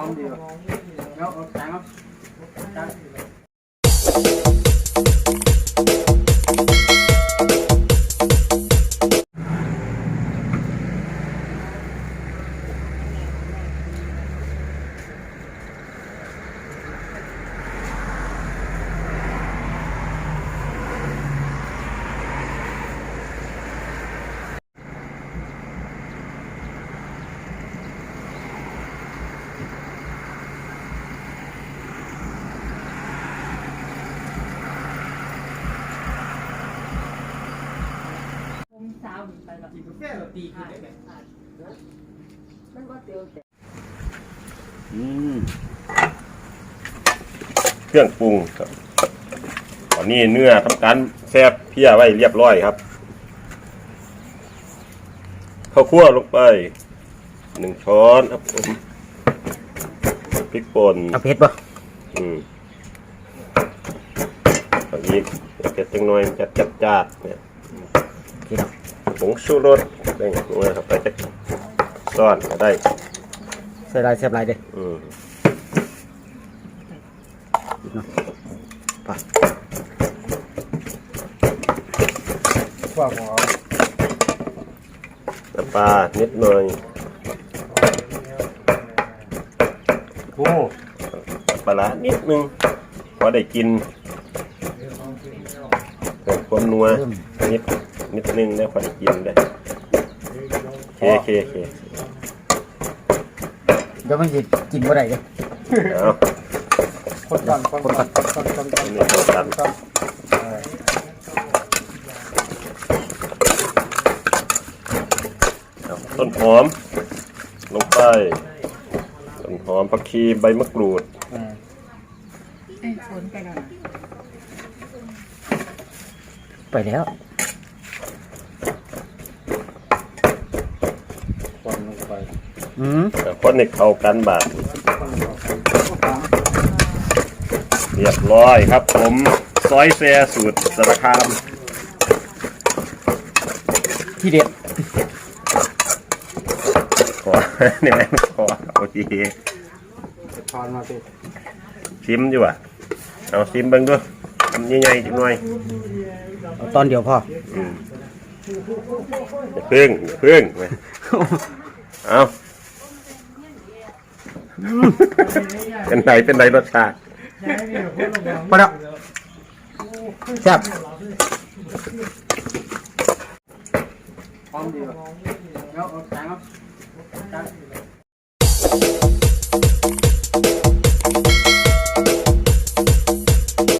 อมดีว่ะแล้วเอาแสงครับ ผมสาไปแบบกินกาแฟเราตีขึ้นได้ไหมมันก็เตียวแต่อืมเครื่องปรุงครับ ตอนนี้เนื้อทำการแซ่บเพี้ยไว้เรียบร้อยครับข้าวคั่วลงไปหนึ่งช้อนครับผมพริกป่นเอาเผ็ดป่ะอืมเอาอีกเผ็ดจังหน่อยมันจะจัดจ้านๆเนี่ย ผงชูรสเร่งลงมาครับไปจะซ่อนก็ได้ใส่ลายเสียบลายเด้ออืมไปว่าหมอน้ำปลานิดหน่อยโอ้ปลาร้านิดนึงพอได้กิน เพิ่มความนัวนิดนิดนึงได้พอได้กินได้โอเคโอเคโอเคเดี๋ยวมันจะกินบ่ได้เด้อเอาคนก่อนคนก่อนคนก่อนคนก่อนอันนี้คนกันก่อนเออเอาต้นหอม ลงไปต้นหอมผักชีใบมะกรูดเออไอ้ฝนไปแล้วนะ ไปแล้วควันลงไปอืมเอาคนในเข้ากันบาดควันลงไปก็ตามเรียบร้อยครับ ผมซอยแซ่สูตรสารคามที่เด็ดขอเนี่ยขอโอเคทอนมาสิชิมอยู่อะเอาชิมเบิ่งด้วย ทำใหญ่ๆจังหน่อยเอาตอนเดียวพออืมอย่าพึ่งอย่าพึ่งไปเอาเป็นไรเป็นไรรสชาติพอแล้วแซ่บพร้อมดีว่ะแล้วเอาแตงครับแตง